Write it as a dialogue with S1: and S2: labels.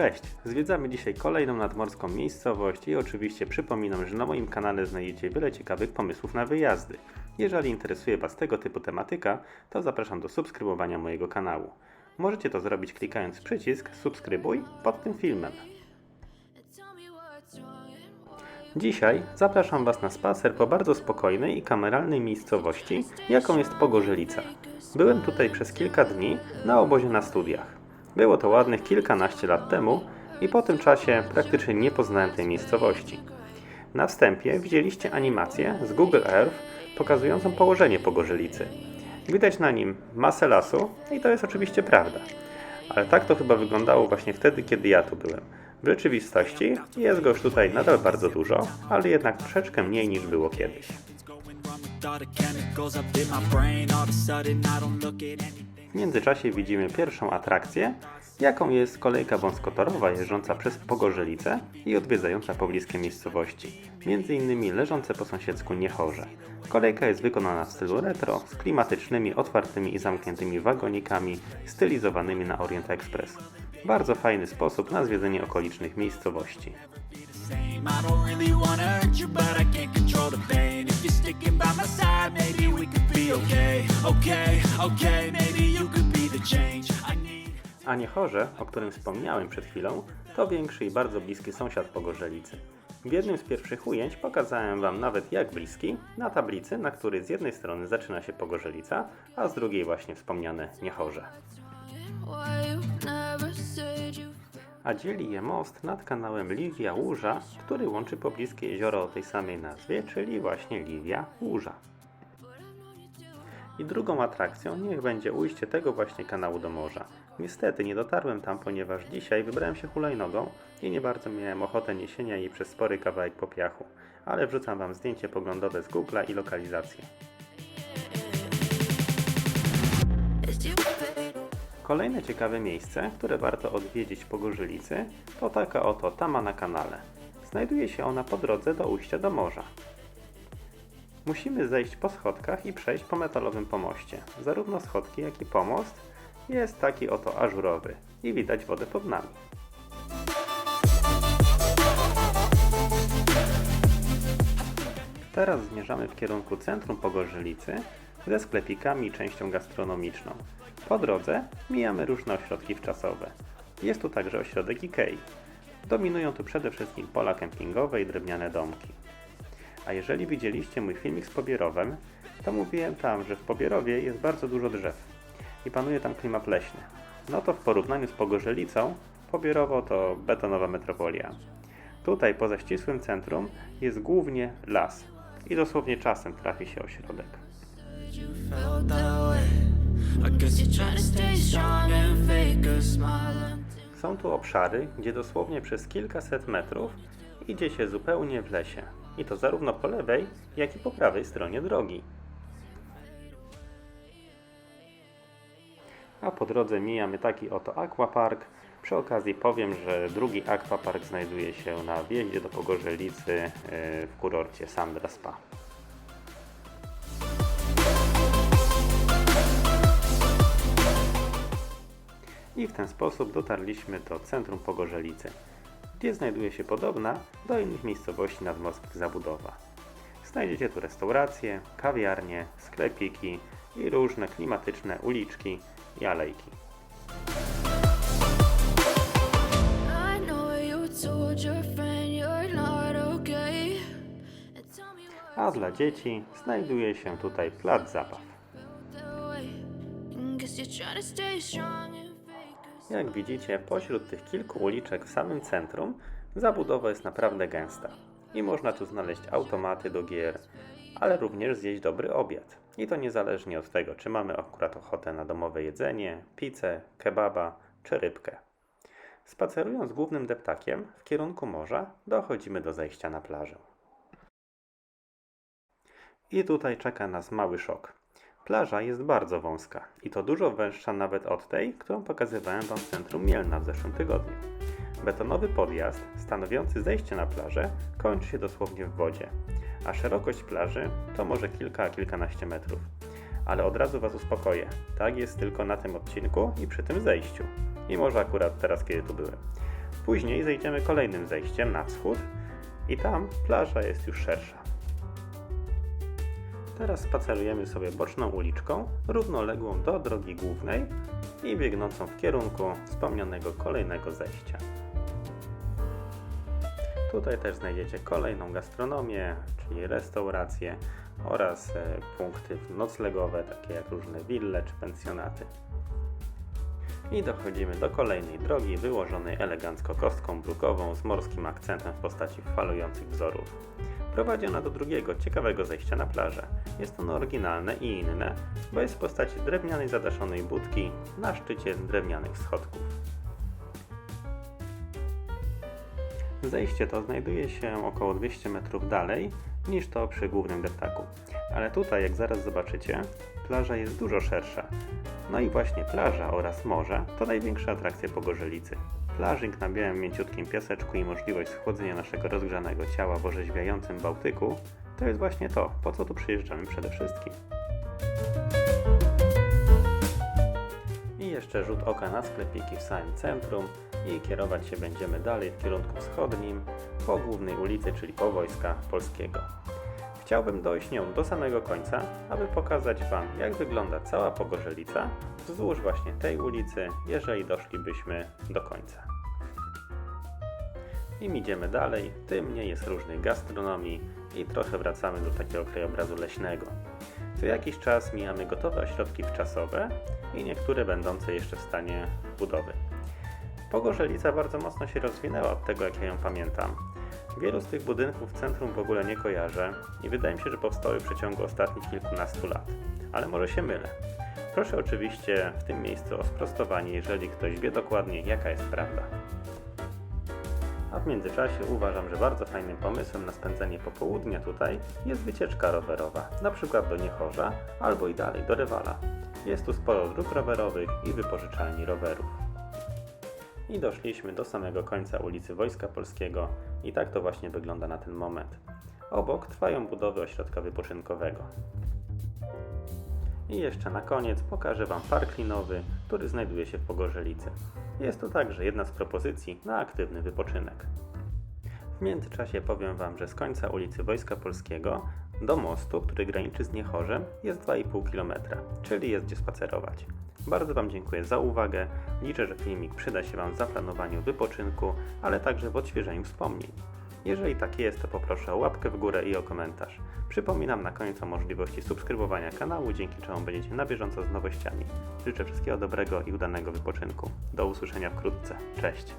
S1: Cześć! Zwiedzamy dzisiaj kolejną nadmorską miejscowość i oczywiście przypominam, że na moim kanale znajdziecie wiele ciekawych pomysłów na wyjazdy. Jeżeli interesuje Was tego typu tematyka, to zapraszam do subskrybowania mojego kanału. Możecie to zrobić klikając przycisk subskrybuj pod tym filmem. Dzisiaj zapraszam Was na spacer po bardzo spokojnej i kameralnej miejscowości, jaką jest Pogorzelica. Byłem tutaj przez kilka dni na obozie na studiach. Było to ładnych kilkanaście lat temu i po tym czasie praktycznie nie poznałem tej miejscowości. Na wstępie widzieliście animację z Google Earth pokazującą położenie Pogorzelicy. Widać na nim masę lasu i to jest oczywiście prawda. Ale tak to chyba wyglądało właśnie wtedy, kiedy ja tu byłem. W rzeczywistości jest go już tutaj nadal bardzo dużo, ale jednak troszeczkę mniej niż było kiedyś. W międzyczasie widzimy pierwszą atrakcję, jaką jest kolejka wąskotorowa jeżdżąca przez Pogorzelicę i odwiedzająca pobliskie miejscowości, między innymi leżące po sąsiedzku Niechorze. Kolejka jest wykonana w stylu retro, z klimatycznymi, otwartymi i zamkniętymi wagonikami, stylizowanymi na Orient Express. Bardzo fajny sposób na zwiedzenie okolicznych miejscowości.
S2: I don't really wanna hurt you, but I can't control the pain. If you're sticking by my side, maybe we could be okay. Okay, okay, maybe you could be the change I need.
S1: A Niechorze, o którym wspomniałem przed chwilą, to większy i bardzo bliski sąsiad Pogorzelicy. W jednym z pierwszych ujęć pokazałem Wam nawet jak bliski na tablicy, na której z jednej strony zaczyna się Pogorzelica, a z drugiej właśnie wspomniane Niechorze. A dzieli je most nad kanałem Liwia Łuża, który łączy pobliskie jezioro o tej samej nazwie, czyli właśnie Liwia Łuża. I drugą atrakcją niech będzie ujście tego właśnie kanału do morza. Niestety nie dotarłem tam, ponieważ dzisiaj wybrałem się hulajnogą i nie bardzo miałem ochotę niesienia jej przez spory kawałek po piachu, ale wrzucam Wam zdjęcie poglądowe z Google'a i lokalizację. Kolejne ciekawe miejsce, które warto odwiedzić po Gorzylicy, to taka oto Tama na kanale. Znajduje się ona po drodze do ujścia do morza. Musimy zejść po schodkach i przejść po metalowym pomoście. Zarówno schodki, jak i pomost jest taki oto ażurowy i widać wodę pod nami. Teraz zmierzamy w kierunku centrum Pogorzylicy ze sklepikami i częścią gastronomiczną. Po drodze mijamy różne ośrodki wczasowe. Jest tu także ośrodek Ikei. Dominują tu przede wszystkim pola kempingowe i drewniane domki. A jeżeli widzieliście mój filmik z Pobierowem, to mówiłem tam, że w Pobierowie jest bardzo dużo drzew i panuje tam klimat leśny. No to w porównaniu z Pogorzelicą, Pobierowo to betonowa metropolia. Tutaj poza ścisłym centrum jest głównie las i dosłownie czasem trafi się ośrodek. Są tu obszary, gdzie dosłownie przez kilkaset metrów idzie się zupełnie w lesie. I to zarówno po lewej, jak i po prawej stronie drogi. A po drodze mijamy taki oto aquapark. Przy okazji powiem, że drugi aquapark znajduje się na wjeździe do Pogorzelicy yy, w kurorcie Sandra Spa. I w ten sposób dotarliśmy do centrum Pogorzelicy, gdzie znajduje się podobna do innych miejscowości nadmorskich zabudowa. Znajdziecie tu restauracje, kawiarnie, sklepiki i różne klimatyczne uliczki i alejki. A dla dzieci znajduje się tutaj plac zabaw.
S3: Guess you're trying to stay strong
S1: Jak widzicie, pośród tych kilku uliczek w samym centrum zabudowa jest naprawdę gęsta i można tu znaleźć automaty do gier, ale również zjeść dobry obiad. I to niezależnie od tego, czy mamy akurat ochotę na domowe jedzenie, pizzę, kebaba czy rybkę. Spacerując głównym deptakiem w kierunku morza, dochodzimy do zejścia na plażę. I tutaj czeka nas mały szok. Plaża jest bardzo wąska i to dużo węższa nawet od tej, którą pokazywałem Wam w centrum Mielna w zeszłym tygodniu. Betonowy podjazd, stanowiący zejście na plażę, kończy się dosłownie w wodzie, a szerokość plaży to może kilka, kilkanaście metrów. Ale od razu Was uspokoję, tak jest tylko na tym odcinku i przy tym zejściu. I może akurat teraz, kiedy tu byłem. Później zejdziemy kolejnym zejściem na wschód i tam plaża jest już szersza. Teraz spacerujemy sobie boczną uliczką, równoległą do drogi głównej i biegnącą w kierunku wspomnianego kolejnego zejścia. Tutaj też znajdziecie kolejną gastronomię, czyli restauracje oraz e, punkty noclegowe, takie jak różne wille czy pensjonaty. I dochodzimy do kolejnej drogi, wyłożonej elegancko kostką brukową z morskim akcentem w postaci falujących wzorów. Prowadzi ona do drugiego, ciekawego zejścia na plażę. Jest ono oryginalne i inne, bo jest w postaci drewnianej zadaszonej budki na szczycie drewnianych schodków. Zejście to znajduje się około 200 metrów dalej niż to przy głównym deptaku. Ale tutaj, jak zaraz zobaczycie, plaża jest dużo szersza. No i właśnie plaża oraz morze to największe atrakcje Pogorzelicy. Plażing na białym, mięciutkim piaseczku i możliwość schłodzenia naszego rozgrzanego ciała w orzeźwiającym Bałtyku to jest właśnie to, po co tu przyjeżdżamy przede wszystkim. I jeszcze rzut oka na sklepiki w samym centrum i kierować się będziemy dalej w kierunku wschodnim po głównej ulicy, czyli po Wojska Polskiego. Chciałbym dojść nią do samego końca, aby pokazać Wam, jak wygląda cała Pogorzelica wzdłuż właśnie tej ulicy, jeżeli doszlibyśmy do końca. Im idziemy dalej, tym mniej jest różnej gastronomii i trochę wracamy do takiego krajobrazu leśnego. Co jakiś czas mijamy gotowe ośrodki wczasowe i niektóre będące jeszcze w stanie budowy. Pogorzelica bardzo mocno się rozwinęła od tego, jak ja ją pamiętam. Wielu z tych budynków w centrum w ogóle nie kojarzę i wydaje mi się, że powstały w przeciągu ostatnich kilkunastu lat. Ale może się mylę. Proszę oczywiście w tym miejscu o sprostowanie, jeżeli ktoś wie dokładnie, jaka jest prawda. A w międzyczasie uważam, że bardzo fajnym pomysłem na spędzenie popołudnia tutaj jest wycieczka rowerowa, na przykład do Niechorza albo i dalej do Rewala. Jest tu sporo dróg rowerowych i wypożyczalni rowerów. I doszliśmy do samego końca ulicy Wojska Polskiego i tak to właśnie wygląda na ten moment. Obok trwają budowy ośrodka wypoczynkowego. I jeszcze na koniec pokażę Wam park linowy, który znajduje się w Pogorzelicy. Jest to także jedna z propozycji na aktywny wypoczynek. W międzyczasie powiem Wam, że z końca ulicy Wojska Polskiego do mostu, który graniczy z Niechorzem, jest 2,5 km, czyli jest gdzie spacerować. Bardzo Wam dziękuję za uwagę. Liczę, że filmik przyda się Wam w zaplanowaniu wypoczynku, ale także w odświeżeniu wspomnień. Jeżeli tak jest, to poproszę o łapkę w górę i o komentarz. Przypominam na koniec o możliwości subskrybowania kanału, dzięki czemu będziecie na bieżąco z nowościami. Życzę wszystkiego dobrego i udanego wypoczynku. Do usłyszenia wkrótce. Cześć!